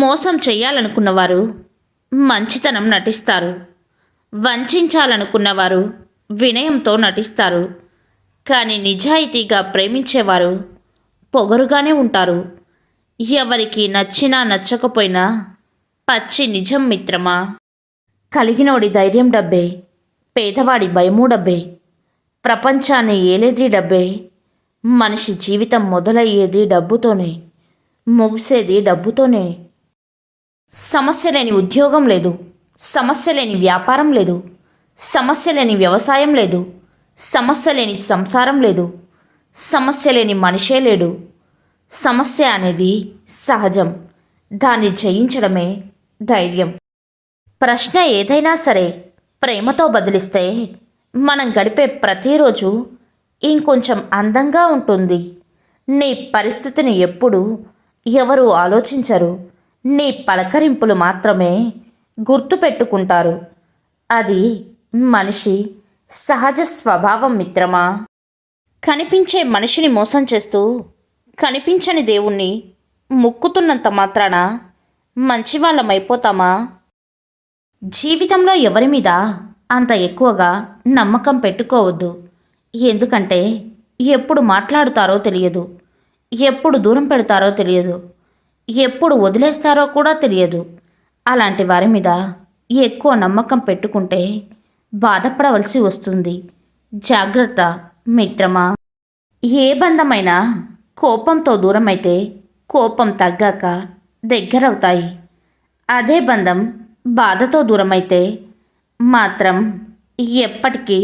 మోసం చేయాలనుకున్నవారు మంచితనం నటిస్తారు. వంచాలనుకున్నవారు వినయంతో నటిస్తారు. కానీ నిజాయితీగా ప్రేమించేవారు పొగరుగానే ఉంటారు. ఎవరికి నచ్చినా నచ్చకపోయినా పచ్చి నిజం మిత్రమా? కలిగినోడి ధైర్యం డబ్బే పేదవాడి భయము డబ్బే ప్రపంచాన్ని ఏలేది డబ్బే మనిషి జీవితం మొదలయ్యేది డబ్బుతోనే ముగిసేది డబ్బుతోనే. సమస్య లేని ఉద్యోగం లేదు. సమస్య లేని వ్యాపారం లేదు. సమస్య లేని వ్యవసాయం లేదు. సమస్య లేని సంసారం లేదు. సమస్య లేని మనిషే లేడు. సమస్య అనేది సహజం. దాన్ని జయించడమే ధైర్యం. ప్రశ్న ఏదైనా సరే ప్రేమతో బదిలిస్తే మనం గడిపే ప్రతిరోజు ఇంకొంచెం అందంగా ఉంటుంది. నీ పరిస్థితిని ఎప్పుడు ఎవరు ఆలోచించరు. నీ పలకరింపులు మాత్రమే గుర్తుపెట్టుకుంటారు. అది మనిషి సహజ స్వభావం మిత్రమా? కనిపించే మనిషిని మోసం చేస్తూ కనిపించని దేవుణ్ణి ముక్కుతున్నంత మాత్రాన మంచివాళ్ళమైపోతామా? జీవితంలో ఎవరి మీద అంత ఎక్కువగా నమ్మకం పెట్టుకోవద్దు. ఎందుకంటే ఎప్పుడు మాట్లాడుతారో తెలియదు. ఎప్పుడు దూరం పెడతారో తెలియదు. ఎప్పుడు వదిలేస్తారో కూడా తెలియదు. అలాంటి వారి మీద ఎక్కువ నమ్మకం పెట్టుకుంటే బాధపడవలసి వస్తుంది. జాగ్రత్త మిత్రమా? ఏ బంధమైనా కోపంతో దూరమైతే కోపం తగ్గాక దగ్గరవుతాయి. అదే బంధం బాధతో దూరమైతే మాత్రం ఎప్పటికీ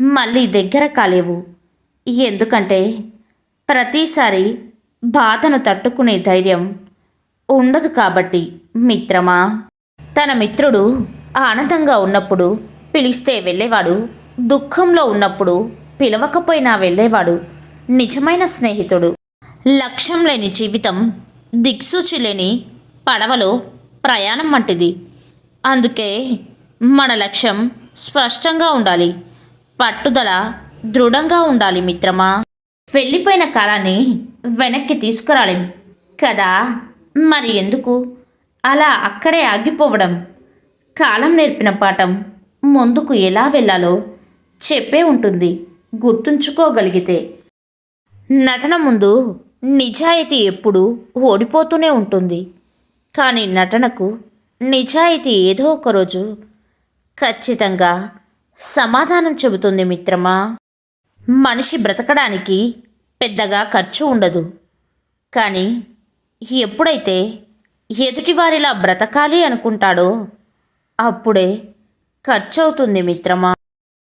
మళ్ళీ దగ్గర కాలేవు. ఎందుకంటే ప్రతిసారి బాధను తట్టుకునే ధైర్యం ఉండదు కాబట్టి మిత్రమా? తన మిత్రుడు ఆనందంగా ఉన్నప్పుడు పిలిస్తే వెళ్ళేవాడు దుఃఖంలో ఉన్నప్పుడు పిలవకపోయినా వెళ్ళేవాడు నిజమైన స్నేహితుడు. లక్ష్యం లేని జీవితం దిక్సూచి లేని పడవలో ప్రయాణం వంటిది. అందుకే మన లక్ష్యం స్పష్టంగా ఉండాలి పట్టుదల దృఢంగా ఉండాలి మిత్రమా? వెళ్ళిపోయిన కాలాన్ని వెనక్కి తీసుకురాలేం కదా? మరి ఎందుకు? అలా అక్కడే ఆగిపోవడం కాలం నేర్పిన పాఠం ముందుకు ఎలా వెళ్ళాలో చెప్పే ఉంటుంది గుర్తుంచుకోగలిగితే. నటన ముందు నిజాయితీ ఎప్పుడూ ఓడిపోతూనే ఉంటుంది. కానీ నటనకు నిజాయితీ ఏదో ఒకరోజు ఖచ్చితంగా సమాధానం చెబుతుంది మిత్రమా. మనిషి బ్రతకడానికి పెద్దగా ఖర్చు ఉండదు. కానీ ఎప్పుడైతే ఎదుటివారిలా బ్రతకాలి అనుకుంటాడో అప్పుడే ఖర్చు అవుతుంది మిత్రమా.